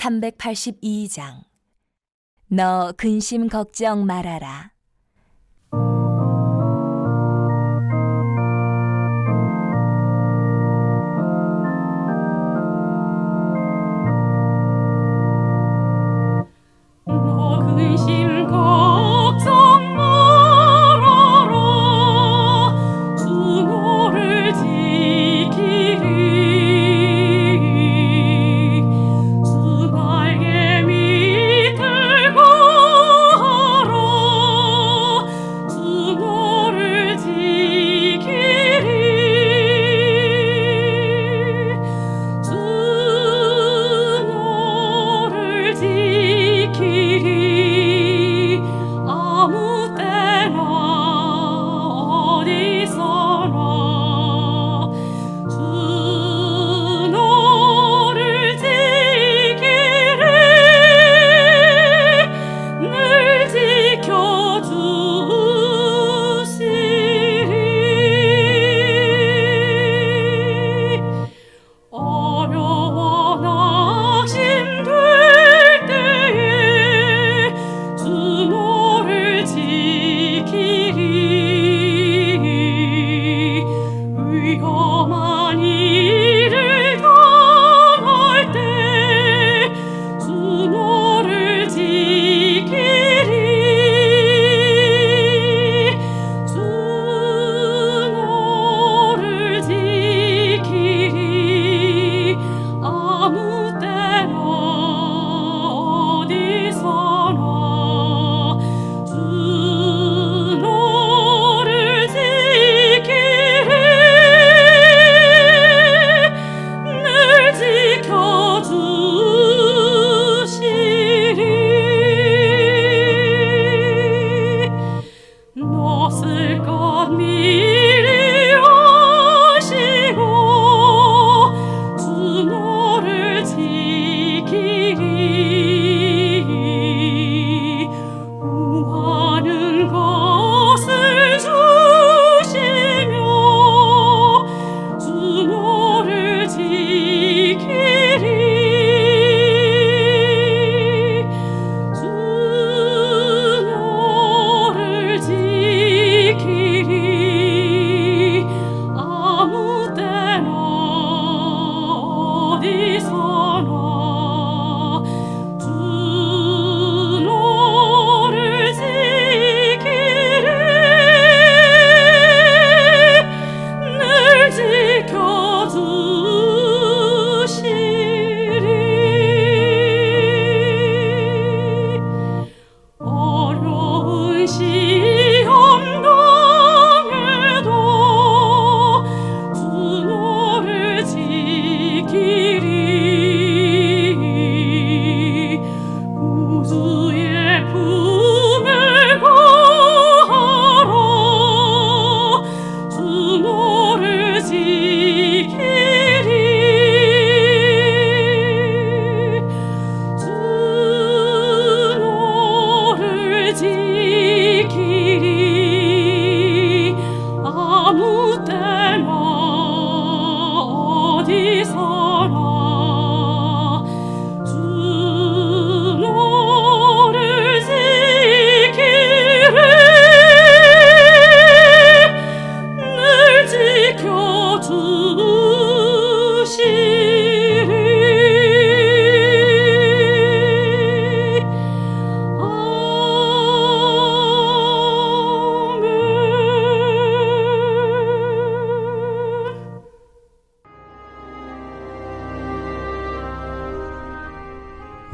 382장 너 근심 걱정 말아라.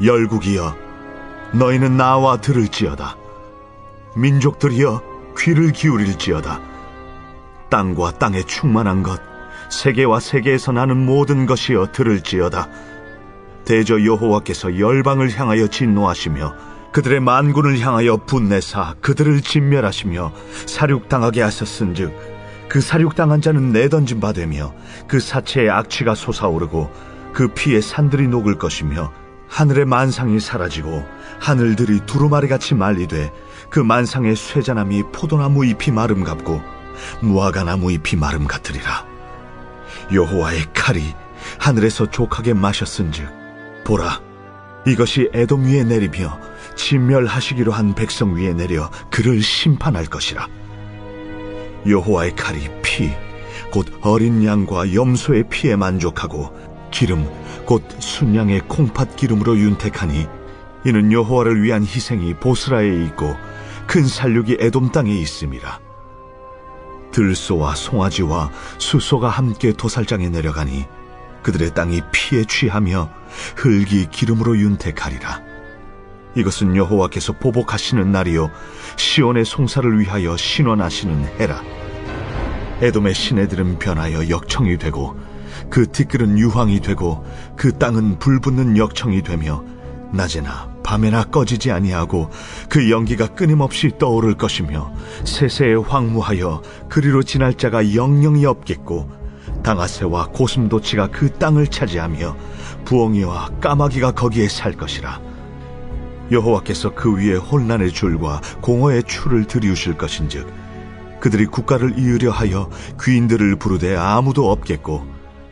열국이여 너희는 나와 들을지어다. 민족들이여 귀를 기울일지어다. 땅과 땅에 충만한 것 세계와 세계에서 나는 모든 것이여 들을지어다. 대저 여호와께서 열방을 향하여 진노하시며 그들의 만군을 향하여 분내사 그들을 진멸하시며 사륙당하게 하셨은즉 그 사륙당한 자는 내던진 바 되며 그 사체의 악취가 솟아오르고 그 피에 산들이 녹을 것이며 하늘의 만상이 사라지고 하늘들이 두루마리같이 말리되 그 만상의 쇠자나미 포도나무 잎이 마름 같고 무화과나무 잎이 마름 같으리라. 여호와의 칼이 하늘에서 족하게 마셨은즉 보라 이것이 에돔 위에 내리며 진멸하시기로 한 백성 위에 내려 그를 심판할 것이라. 여호와의 칼이 피, 곧 어린 양과 염소의 피에 만족하고 기름, 곧 순양의 콩팥 기름으로 윤택하니 이는 여호와를 위한 희생이 보스라에 있고 큰 살육이 에돔 땅에 있음이라. 들소와 송아지와 수소가 함께 도살장에 내려가니 그들의 땅이 피에 취하며 흙이 기름으로 윤택하리라. 이것은 여호와께서 보복하시는 날이요 시온의 송사를 위하여 신원하시는 해라. 에돔의 시내들은 변하여 역청이 되고 그 티끌은 유황이 되고 그 땅은 불붙는 역청이 되며 낮에나 밤에나 꺼지지 아니하고 그 연기가 끊임없이 떠오를 것이며 세세에 황무하여 그리로 지날 자가 영영이 없겠고 당아새와 고슴도치가 그 땅을 차지하며 부엉이와 까마귀가 거기에 살 것이라. 여호와께서 그 위에 혼란의 줄과 공허의 추를 들이우실 것인즉 그들이 국가를 이으려 하여 귀인들을 부르되 아무도 없겠고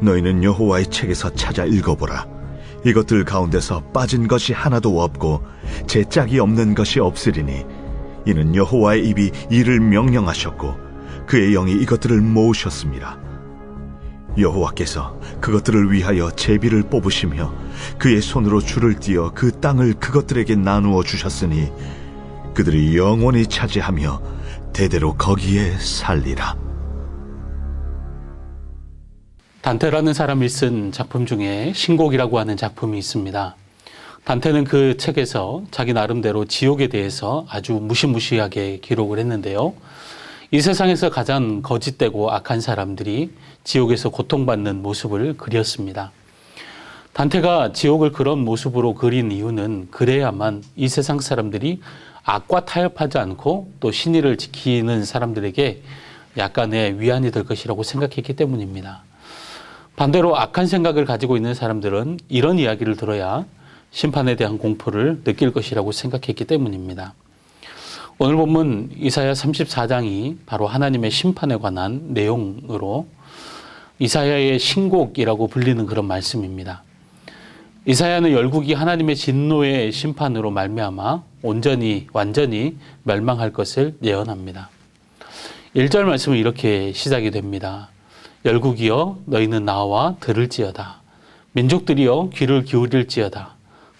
너희는 여호와의 책에서 찾아 읽어보라 이것들 가운데서 빠진 것이 하나도 없고 제 짝이 없는 것이 없으리니 이는 여호와의 입이 이를 명령하셨고 그의 영이 이것들을 모으셨습니다. 여호와께서 그것들을 위하여 제비를 뽑으시며 그의 손으로 줄을 띄어 그 땅을 그것들에게 나누어 주셨으니 그들이 영원히 차지하며 대대로 거기에 살리라. 단테라는 사람이 쓴 작품 중에 신곡이라고 하는 작품이 있습니다. 단테는 그 책에서 자기 나름대로 지옥에 대해서 아주 무시무시하게 기록을 했는데요. 이 세상에서 가장 거짓되고 악한 사람들이 지옥에서 고통받는 모습을 그렸습니다. 단테가 지옥을 그런 모습으로 그린 이유는 그래야만 이 세상 사람들이 악과 타협하지 않고 또 신의를 지키는 사람들에게 약간의 위안이 될 것이라고 생각했기 때문입니다. 반대로 악한 생각을 가지고 있는 사람들은 이런 이야기를 들어야 심판에 대한 공포를 느낄 것이라고 생각했기 때문입니다. 오늘 본문 이사야 34장이 바로 하나님의 심판에 관한 내용으로 이사야의 신곡이라고 불리는 그런 말씀입니다. 이사야는 열국이 하나님의 진노의 심판으로 말미암아 온전히 완전히 멸망할 것을 예언합니다. 1절 말씀은 이렇게 시작이 됩니다. 열국이여 너희는 나와 들을지어다. 민족들이여 귀를 기울일지어다.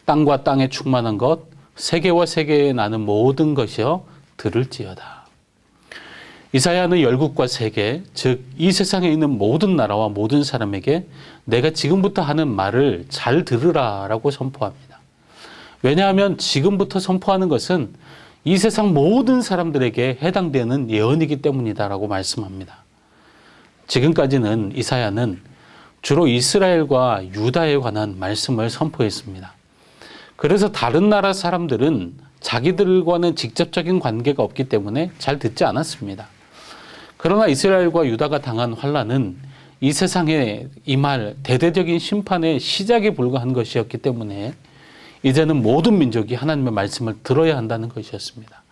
땅과 땅에 충만한 것 세계와 세계에 나는 모든 것이여 들을지어다. 이사야는 열국과 세계, 즉 이 세상에 있는 모든 나라와 모든 사람에게 내가 지금부터 하는 말을 잘 들으라라고 선포합니다. 왜냐하면 지금부터 선포하는 것은 이 세상 모든 사람들에게 해당되는 예언이기 때문이다라고 말씀합니다. 지금까지는 이사야는 주로 이스라엘과 유다에 관한 말씀을 선포했습니다. 그래서 다른 나라 사람들은 자기들과는 직접적인 관계가 없기 때문에 잘 듣지 않았습니다. 그러나 이스라엘과 유다가 당한 환란은 이 세상에 임할 대대적인 심판의 시작에 불과한 것이었기 때문에 이제는 모든 민족이 하나님의 말씀을 들어야 한다는 것이었습니다.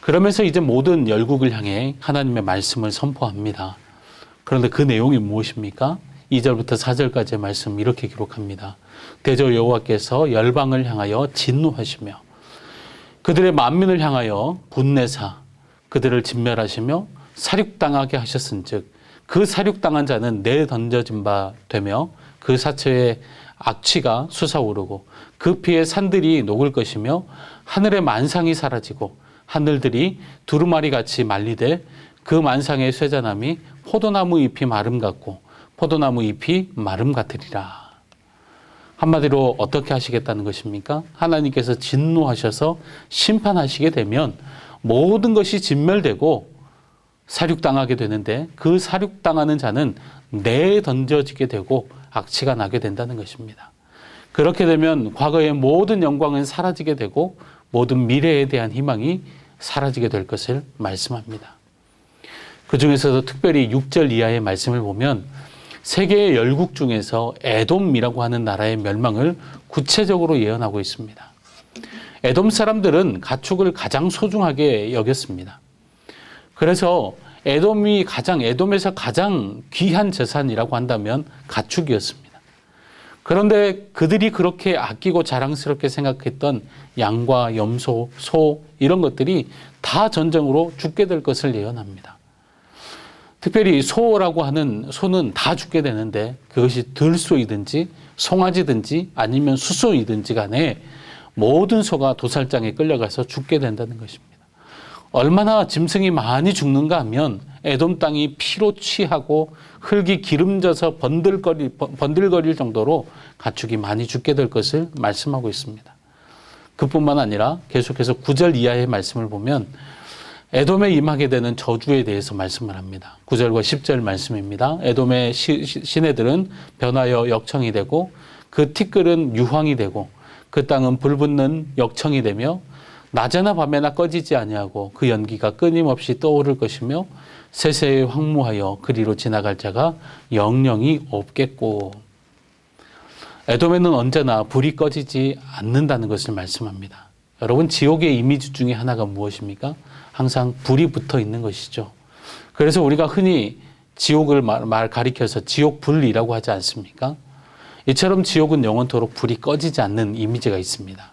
그러면서 이제 모든 열국을 향해 하나님의 말씀을 선포합니다. 그런데 그 내용이 무엇입니까? 2절부터 4절까지의 말씀 이렇게 기록합니다. 대저 여호와께서 열방을 향하여 진노하시며 그들의 만민을 향하여 분내사 그들을 진멸하시며 사륙당하게 하셨은즉 그 사륙당한 자는 내던져진 바 되며 그 사체의 악취가 솟아오르고 그 피에 산들이 녹을 것이며 하늘의 만상이 사라지고 하늘들이 두루마리 같이 말리되 그 만상의 쇠자남이 포도나무 잎이 마름 같고 포도나무 잎이 마름 같으리라. 한마디로 어떻게 하시겠다는 것입니까? 하나님께서 진노하셔서 심판하시게 되면 모든 것이 진멸되고 사륙당하게 되는데 그 사륙당하는 자는 내에 던져지게 되고 악취가 나게 된다는 것입니다. 그렇게 되면 과거의 모든 영광은 사라지게 되고 모든 미래에 대한 희망이 사라지게 될 것을 말씀합니다. 그 중에서도 특별히 6절 이하의 말씀을 보면 세계의 열국 중에서 에돔이라고 하는 나라의 멸망을 구체적으로 예언하고 있습니다. 에돔 사람들은 가축을 가장 소중하게 여겼습니다. 그래서 에돔이 가장 에돔에서 가장 귀한 재산이라고 한다면 가축이었습니다. 그런데 그들이 그렇게 아끼고 자랑스럽게 생각했던 양과 염소, 소 이런 것들이 다 전쟁으로 죽게 될 것을 예언합니다. 특별히 소라고 하는 소는 다 죽게 되는데 그것이 들소이든지 송아지든지 아니면 수소이든지 간에 모든 소가 도살장에 끌려가서 죽게 된다는 것입니다. 얼마나 짐승이 많이 죽는가 하면 에돔 땅이 피로 취하고 흙이 기름져서 번들거릴, 번들거릴 정도로 가축이 많이 죽게 될 것을 말씀하고 있습니다. 그뿐만 아니라 계속해서 9절 이하의 말씀을 보면 에돔에 임하게 되는 저주에 대해서 말씀을 합니다. 9절과 10절 말씀입니다. 에돔의 시, 시, 시내들은 변하여 역청이 되고 그 티끌은 유황이 되고 그 땅은 불붙는 역청이 되며 낮에나 밤에나 꺼지지 아니하고 그 연기가 끊임없이 떠오를 것이며 세세에 황무하여 그리로 지나갈 자가 영영이 없겠고 에돔에는 언제나 불이 꺼지지 않는다는 것을 말씀합니다. 여러분 지옥의 이미지 중에 하나가 무엇입니까? 항상 불이 붙어 있는 것이죠. 그래서 우리가 흔히 지옥을 말, 말 가리켜서 지옥 불이라고 하지 않습니까? 이처럼 지옥은 영원토록 불이 꺼지지 않는 이미지가 있습니다.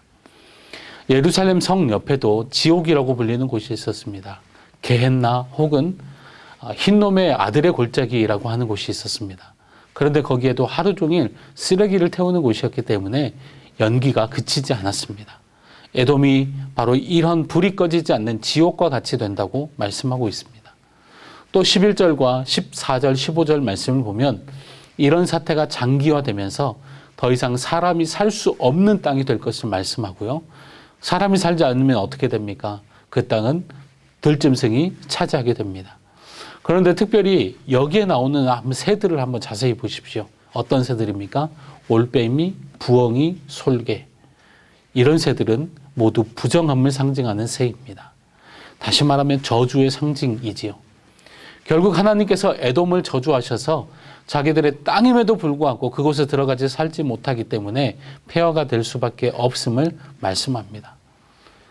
예루살렘 성 옆에도 지옥이라고 불리는 곳이 있었습니다. 게헨나 혹은 흰놈의 아들의 골짜기라고 하는 곳이 있었습니다. 그런데 거기에도 하루 종일 쓰레기를 태우는 곳이었기 때문에 연기가 그치지 않았습니다. 에돔이 바로 이런 불이 꺼지지 않는 지옥과 같이 된다고 말씀하고 있습니다. 또 11절과 14절, 15절 말씀을 보면 이런 사태가 장기화되면서 더 이상 사람이 살 수 없는 땅이 될 것을 말씀하고요. 사람이 살지 않으면 어떻게 됩니까? 그 땅은 들짐승이 차지하게 됩니다. 그런데 특별히 여기에 나오는 새들을 한번 자세히 보십시오. 어떤 새들입니까? 올빼미, 부엉이, 솔개. 이런 새들은 모두 부정함을 상징하는 새입니다. 다시 말하면 저주의 상징이지요. 결국 하나님께서 에돔을 저주하셔서 자기들의 땅임에도 불구하고 그곳에 들어가지 살지 못하기 때문에 폐허가 될 수밖에 없음을 말씀합니다.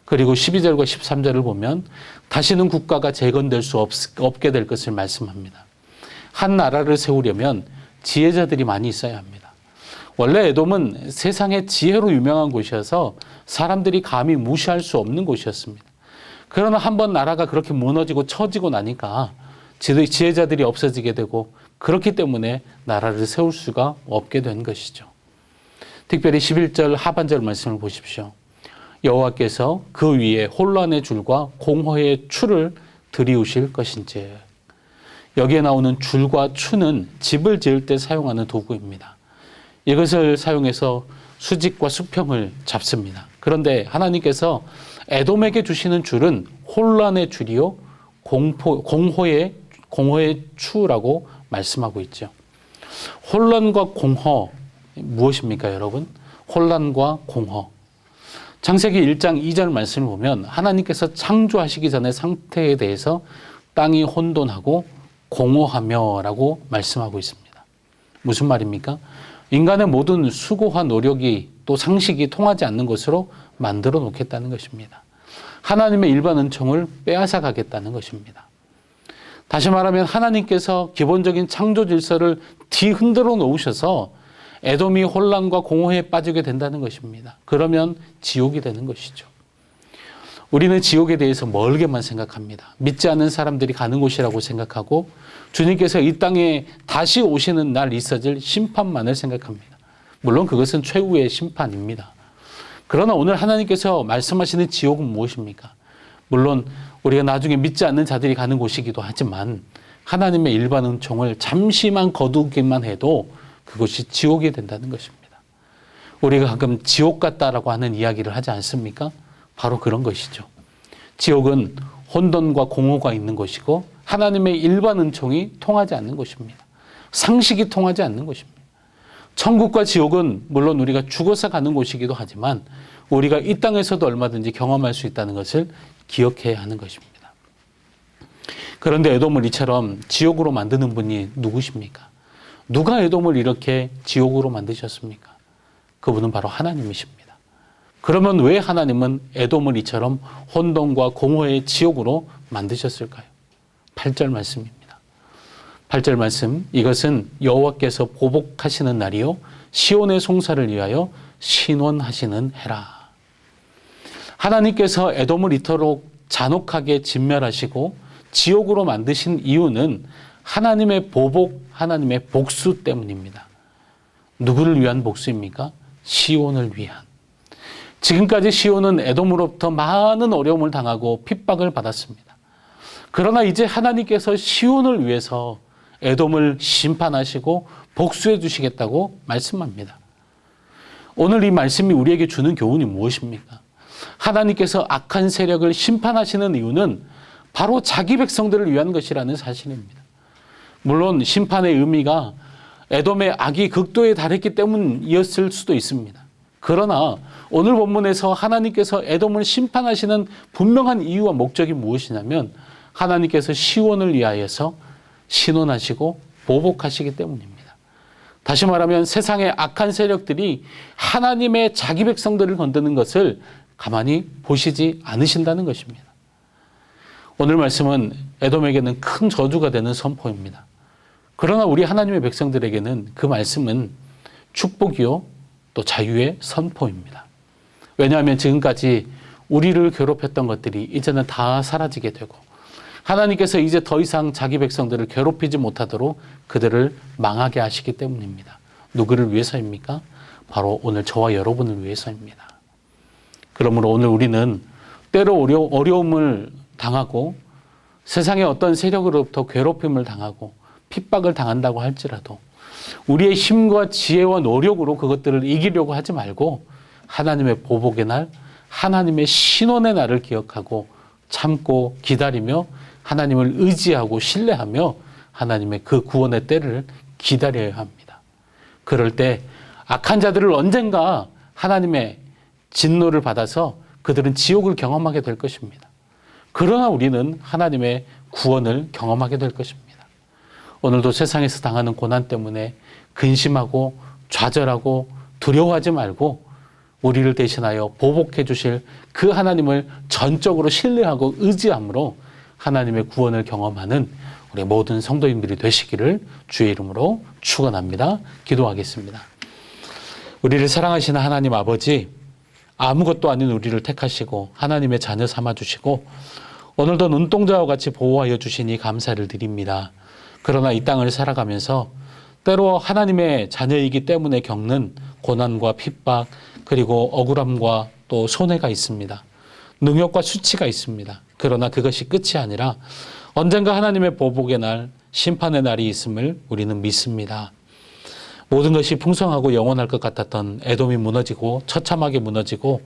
그리고 12절과 13절을 보면 다시는 국가가 재건될 수 없, 없게 될 것을 말씀합니다. 한 나라를 세우려면 지혜자들이 많이 있어야 합니다. 원래 에돔은 세상의 지혜로 유명한 곳이어서 사람들이 감히 무시할 수 없는 곳이었습니다. 그러나 한번 나라가 그렇게 무너지고 처지고 나니까 지혜자들이 없어지게 되고 그렇기 때문에 나라를 세울 수가 없게 된 것이죠. 특별히 11절 하반절 말씀을 보십시오. 여호와께서 그 위에 혼란의 줄과 공허의 추를 들이우실 것인지. 여기에 나오는 줄과 추는 집을 지을 때 사용하는 도구입니다. 이것을 사용해서 수직과 수평을 잡습니다. 그런데 하나님께서 에돔에게 주시는 줄은 혼란의 줄이요 공포, 공허의 공허의 추라고 말씀하고 있죠. 혼란과 공허 무엇입니까, 여러분? 혼란과 공허. 창세기 1장 2절 말씀을 보면 하나님께서 창조하시기 전의 상태에 대해서 땅이 혼돈하고 공허하며라고 말씀하고 있습니다. 무슨 말입니까? 인간의 모든 수고와 노력이 또 상식이 통하지 않는 것으로 만들어 놓겠다는 것입니다. 하나님의 일반 은총을 빼앗아 가겠다는 것입니다. 다시 말하면 하나님께서 기본적인 창조 질서를 뒤흔들어 놓으셔서 에돔이 혼란과 공허에 빠지게 된다는 것입니다. 그러면 지옥이 되는 것이죠. 우리는 지옥에 대해서 멀게만 생각합니다. 믿지 않는 사람들이 가는 곳이라고 생각하고 주님께서 이 땅에 다시 오시는 날 있어질 심판만을 생각합니다. 물론 그것은 최후의 심판입니다. 그러나 오늘 하나님께서 말씀하시는 지옥은 무엇입니까? 물론 우리가 나중에 믿지 않는 자들이 가는 곳이기도 하지만 하나님의 일반 은총을 잠시만 거두기만 해도 그것이 지옥이 된다는 것입니다. 우리가 가끔 지옥 같다라고 하는 이야기를 하지 않습니까? 바로 그런 것이죠. 지옥은 혼돈과 공허가 있는 것이고 하나님의 일반 은총이 통하지 않는 것입니다. 상식이 통하지 않는 것입니다. 천국과 지옥은 물론 우리가 죽어서 가는 곳이기도 하지만 우리가 이 땅에서도 얼마든지 경험할 수 있다는 것을 기억해야 하는 것입니다. 그런데 에돔을 이처럼 지옥으로 만드는 분이 누구십니까? 누가 에돔을 이렇게 지옥으로 만드셨습니까? 그분은 바로 하나님이십니다. 그러면 왜 하나님은 에돔을 이처럼 혼돈과 공허의 지옥으로 만드셨을까요? 8절 말씀입니다. 8절 말씀 이것은 여호와께서 보복하시는 날이요 시온의 송사를 위하여 신원하시는 해라. 하나님께서 에돔을 이토록 잔혹하게 진멸하시고 지옥으로 만드신 이유는 하나님의 보복, 하나님의 복수 때문입니다. 누구를 위한 복수입니까? 시온을 위한. 지금까지 시온은 에돔으로부터 많은 어려움을 당하고 핍박을 받았습니다. 그러나 이제 하나님께서 시온을 위해서 에돔을 심판하시고 복수해 주시겠다고 말씀합니다. 오늘 이 말씀이 우리에게 주는 교훈이 무엇입니까? 하나님께서 악한 세력을 심판하시는 이유는 바로 자기 백성들을 위한 것이라는 사실입니다. 물론 심판의 의미가 에돔의 악이 극도에 달했기 때문이었을 수도 있습니다. 그러나 오늘 본문에서 하나님께서 에돔을 심판하시는 분명한 이유와 목적이 무엇이냐면 하나님께서 시온을 위하여서 신원하시고 보복하시기 때문입니다. 다시 말하면 세상의 악한 세력들이 하나님의 자기 백성들을 건드는 것을 가만히 보시지 않으신다는 것입니다. 오늘 말씀은 에돔에게는 큰 저주가 되는 선포입니다. 그러나 우리 하나님의 백성들에게는 그 말씀은 축복이요 또 자유의 선포입니다. 왜냐하면 지금까지 우리를 괴롭혔던 것들이 이제는 다 사라지게 되고 하나님께서 이제 더 이상 자기 백성들을 괴롭히지 못하도록 그들을 망하게 하시기 때문입니다. 누구를 위해서입니까? 바로 오늘 저와 여러분을 위해서입니다. 그러므로 오늘 우리는 때로 어려, 어려움을 당하고 세상의 어떤 세력으로부터 괴롭힘을 당하고 핍박을 당한다고 할지라도 우리의 힘과 지혜와 노력으로 그것들을 이기려고 하지 말고 하나님의 보복의 날, 하나님의 신원의 날을 기억하고 참고 기다리며 하나님을 의지하고 신뢰하며 하나님의 그 구원의 때를 기다려야 합니다. 그럴 때 악한 자들을 언젠가 하나님의 진노를 받아서 그들은 지옥을 경험하게 될 것입니다. 그러나 우리는 하나님의 구원을 경험하게 될 것입니다. 오늘도 세상에서 당하는 고난 때문에 근심하고 좌절하고 두려워하지 말고 우리를 대신하여 보복해 주실 그 하나님을 전적으로 신뢰하고 의지함으로 하나님의 구원을 경험하는 우리 모든 성도님들이 되시기를 주의 이름으로 축원합니다. 기도하겠습니다. 우리를 사랑하시는 하나님 아버지 아무것도 아닌 우리를 택하시고 하나님의 자녀 삼아 주시고 오늘도 눈동자와 같이 보호하여 주시니 감사를 드립니다. 그러나 이 땅을 살아가면서 때로 하나님의 자녀이기 때문에 겪는 고난과 핍박 그리고 억울함과 또 손해가 있습니다. 능욕과 수치가 있습니다. 그러나 그것이 끝이 아니라 언젠가 하나님의 보복의 날, 심판의 날이 있음을 우리는 믿습니다. 모든 것이 풍성하고 영원할 것 같았던 에돔이 무너지고 처참하게 무너지고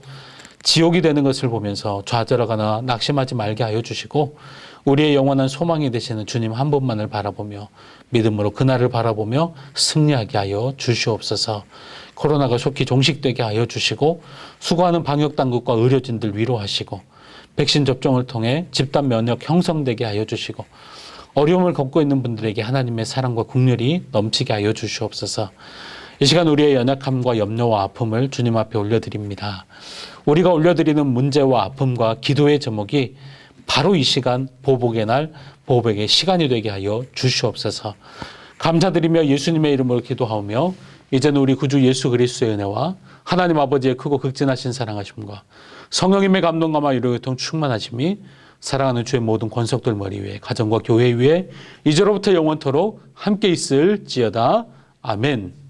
지옥이 되는 것을 보면서 좌절하거나 낙심하지 말게 하여 주시고 우리의 영원한 소망이 되시는 주님 한 분만을 바라보며 믿음으로 그날을 바라보며 승리하게 하여 주시옵소서. 코로나가 속히 종식되게 하여 주시고 수고하는 방역 당국과 의료진들 위로하시고 백신 접종을 통해 집단 면역 형성되게 하여 주시고 어려움을 겪고 있는 분들에게 하나님의 사랑과 국률이 넘치게 하여 주시옵소서. 이 시간 우리의 연약함과 염려와 아픔을 주님 앞에 올려드립니다. 우리가 올려드리는 문제와 아픔과 기도의 제목이 바로 이 시간 보복의 날, 보복의 시간이 되게 하여 주시옵소서. 감사드리며 예수님의 이름으로 기도하오며 이제는 우리 구주 예수 그리스도의 은혜와 하나님 아버지의 크고 극진하신 사랑하심과 성령님의 감동감화 위로교통 충만하심이 사랑하는 주의 모든 권속들 머리 위에 가정과 교회 위에 이제로부터 영원토록 함께 있을지어다. 아멘.